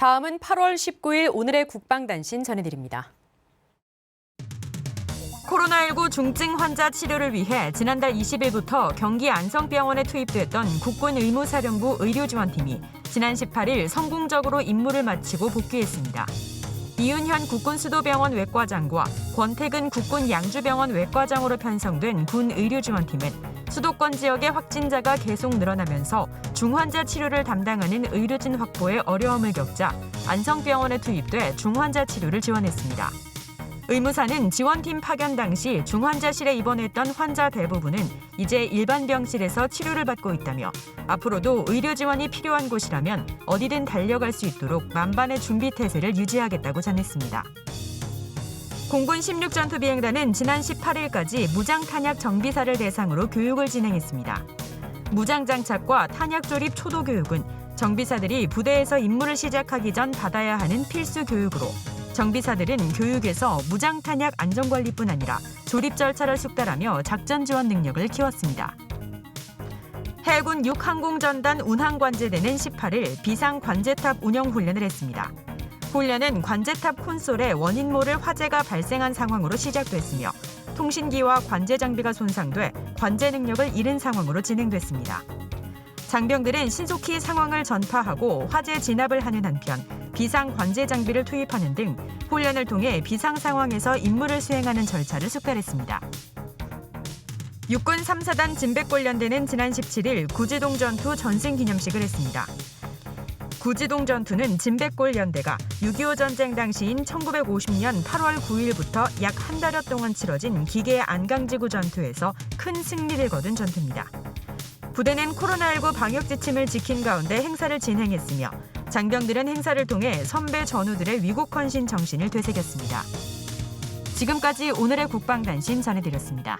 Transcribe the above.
다음은 8월 19일 오늘의 국방단신 전해드립니다. 코로나19 중증 환자 치료를 위해 지난달 20일부터 경기 안성병원에 투입됐던 국군 의무사령부 의료지원팀이 지난 18일 성공적으로 임무를 마치고 복귀했습니다. 이윤현 국군수도병원 외과장과 권태근 국군 양주병원 외과장으로 편성된 군 의료지원팀은 수도권 지역의 확진자가 계속 늘어나면서 중환자 치료를 담당하는 의료진 확보에 어려움을 겪자 안성병원에 투입돼 중환자 치료를 지원했습니다. 의무사는 지원팀 파견 당시 중환자실에 입원했던 환자 대부분은 이제 일반 병실에서 치료를 받고 있다며 앞으로도 의료 지원이 필요한 곳이라면 어디든 달려갈 수 있도록 만반의 준비 태세를 유지하겠다고 전했습니다. 공군 16전투 비행단은 지난 18일까지 무장 탄약 정비사를 대상으로 교육을 진행했습니다. 무장 장착과 탄약 조립 초도 교육은 정비사들이 부대에서 임무를 시작하기 전 받아야 하는 필수 교육으로 정비사들은 교육에서 무장 탄약 안전관리뿐 아니라 조립 절차를 숙달하며 작전 지원 능력을 키웠습니다. 해군 6항공전단 운항관제대는 18일 비상 관제탑 운영 훈련을 했습니다. 훈련은 관제탑 콘솔에 원인 모를 화재가 발생한 상황으로 시작됐으며 통신기와 관제 장비가 손상돼 관제 능력을 잃은 상황으로 진행됐습니다. 장병들은 신속히 상황을 전파하고 화재 진압을 하는 한편 비상 관제 장비를 투입하는 등 훈련을 통해 비상 상황에서 임무를 수행하는 절차를 숙달했습니다. 육군 3사단 진백골련대는 지난 17일 구지동 전투 전승 기념식을 했습니다. 구지동 전투는 진백골 연대가 6.25 전쟁 당시인 1950년 8월 9일부터 약 한 달여 동안 치러진 기계 안강지구 전투에서 큰 승리를 거둔 전투입니다. 부대는 코로나19 방역 지침을 지킨 가운데 행사를 진행했으며 장병들은 행사를 통해 선배 전우들의 위국 헌신 정신을 되새겼습니다. 지금까지 오늘의 국방단신 전해드렸습니다.